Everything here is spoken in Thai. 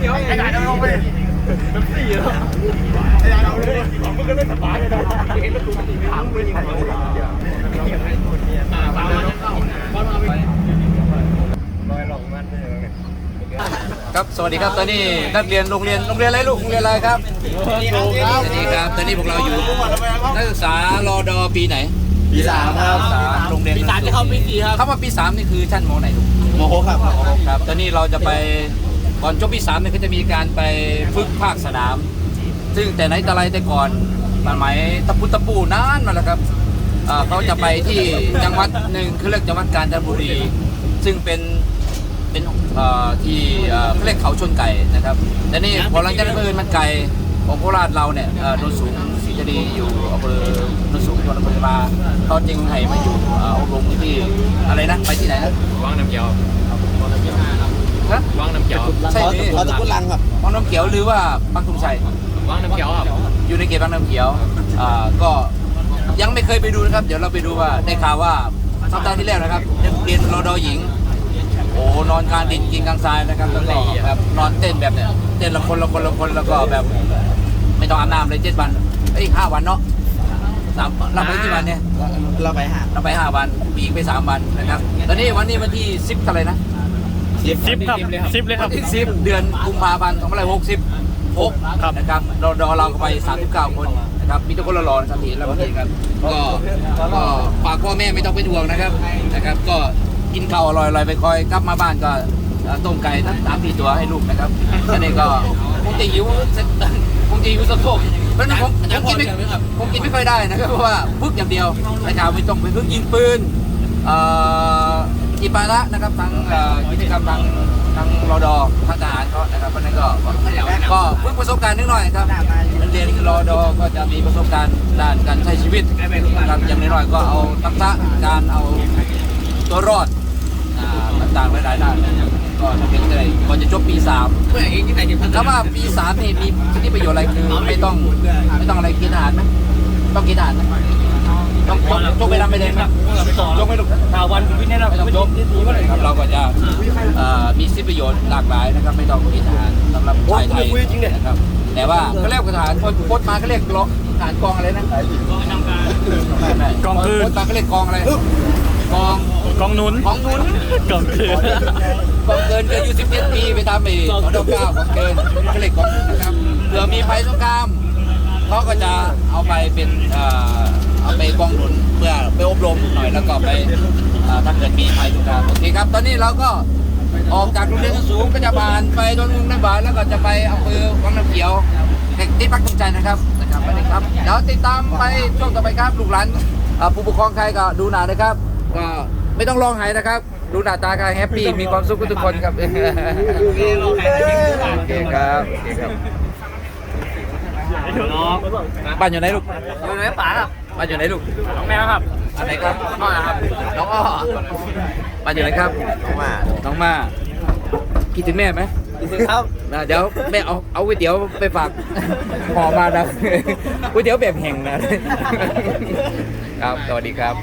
เดี๋ยวไอ้ด่าจะลงไปมันสี่แล้วไอ้ด่าเอาเลยมันก็ไม่สบายเลยนะเห็นประตูมันตีถามไม่ยิงเขาอ่าบ้านมันเข้าบ้านมันไปลอยหลงมันเลยครับ สวัสดีครับ ตอนนี้นักเรียนโรงเรียน โรงเรียนอะไรลูก โรงเรียนอะไรครับ สวัสดีครับ ตอนนี้พวกเราอยู่ นักศึกษารอดอปีไหน ปีสามครับสามโรงเรียนปีสามจะเข้าปีสี่ครับ เข้ามาปีสามนี่คือชั้นมไหนลูกโมโหครับ ครับ ตอนนี้เราจะไป ก่อนจบปีสามเนี่ยก็จะมีการไปฝึกภาคสนาม ซึ่งแต่ไหนแต่ไรแต่ก่อนสมัยตะปุตะปูนานมาแล้วครับเอ่อเขาจะไปที่จังหวัดหนึ่งคือเรียกจังหวัดกาญจนบุรี ซึ่งเป็นเป็นเอ่อที่เอ่อเขาเรียกเขาชนไก่นะครับแต่นี่พอหลังจากนั้นเอิญมันไก่ของโคราชเราเนี่ยเอ่อโนนสูงศรีจะดีอยู่อำเภอโนนสูงจังหวัดอำเภอมาเขาจึงให้มาอยู่เอ่ออบรมที่อะไรนะไปที่ไหนนะวางน้ำเขียว ฮะวางน้ำเขียวใช่ไหมเขาตะกุลังครับวังน้ำเขียวหรือว่าปักธงชัยวางน้ำเขียวครับอยู่ในเขตบางน้ำเขียวอ่าก็ยังไม่เคยไปดูนะครับ เดี๋ยวเราไปดูว่าได้ข่าวว่าสัปดาห์ที่แล้วนะครับนักเรียนรอดอหญิง โอ้นอนกลางดินกินกลางทรายนะครับแล้วก็แบบนอนเต้นแบบเนี้ยเต้นละคนละคนละคนแล้วก็แบบ ไม่ต้องอาบน้ำเลยเจ็ดวันเอ้ยห้าวันเนาะสามเราไปกี่วันเนี่ยเราไปหาเราไปห้าวันปีกไปสามวันนะครับ ตอนนี้วันนี้วันที่สิบเท่าไหร่นะ สิบครับสิบเลยควัรับนที่สิบเดือนกุมภาพันธ์สองพันหกสิบหกครับ นะครับเราเราเราก็ไปสามสิบเก้าคนนะครับมีทุกคนละรอนะครับเห็นแล้วเมื่อกี้ครับก็ก็ฝากพ่อแม่ไม่ต้องเป็นห่วงนะครับนะครับ ก็กินข้าวอร่อยๆไปคอยกลับมาบ้านก็เอ่อต้มไก่ทั้งสามสี่ตัวให้ลูกนะครับอันนี้ก็คงจะหิวสักคงจะหิวสักโคกเพราะฉะนั้นผมผมกินไม่ผมกินไม่ค่อยได้นะครับเพราะว่าพึกอย่างเดียวนะครับไม่ต้องไปพึกยิงปืนเอ่อ กีปาระนะครับทางกิจกรรมทางทางรอดอทางทหารเขานะครับเพราะนั้นก็ก็เพิ่งประสบการณ์นิดหน่อยครับเรียนรอดอก็จะมีประสบการณ์ด้านการใช้ชีวิตครับอย่างน้อยก็เอาทักษะการเอาตัวรอดต่างๆหลายๆด้านก็จะเป็นเลยก่อนจะจบปีสามเมื่อเองที่ไหนจะพัฒแล้วว่าปีสามนี่มีสิทธิประโยชน์อะไรคือไม่ต้องไม่ต้องอะไรกินอาหารไหมต้องกินอาหารไหม ต้องจกจกไปทำไปเลยไหมจกไม่ลูกถาวันคุณพี่แน่นอนไม่ต้องจกครับเราก็จะเอ่อมีสิทธิประโยชน์หลากหลายนะครับไม่ต้องกินอาหารสำหรับชายไทยนะครับแต่ว่าเขาเรียกทหารคนโคตรมาเขาเรียกกองทหารกองอะไรนะกองคืนโคตรมาเขาเรียกกองอะไรกองกองนุนของหนุนกองคืนกองเกินเกินอายุ17ปีไปตามเอสองดอกเก้าของเกินก็เลยกองนะครับเผื่อมีภัยสงครามเขาก็จะเอาไปเป็น เอ่อเอาไปกองหนุนเพื่อไปอบรมหน่อยแล้วก็ไปเอ่อถ้าเกิดมีภัยสงครามโอเคครับ ตอนนี้เราก็ออกจากโรงเรียนสูงก็จะผ่านไปโดนมุงน้ำบานแล้วก็จะไปอำเภอวังน้ำเขียวเด็กที่พักตรงใจนะครับนะครับไปเลยครับเดี๋ยวติดตามไปช่วงต่อไปครับลูกหลานเอ่อผู้ปกครองใครก็ดูหนานะครับก็ไม่ต้องร้องไห้นะครับดูหน้าตาใครแฮปปี้มีความสุขกับทุกคนครับโอเคครับโอเคครับบ้านอยู่ไหนลูกอยู่ในป่าครับ บ้านอยู่ไหนลูกน้องแมวครับอันไหนครับน้องครับน้องอ้อบ้านอยู่ไหนครับมาน้องมาคิดถึงแม่ไหมครับนะเดี๋ยวแม่เอาเอาก๋วยเตี๋ยวไปฝากห่อมาดังก๋วยเตี๋ยวแบบแห้งนะครับสวัสดีครับ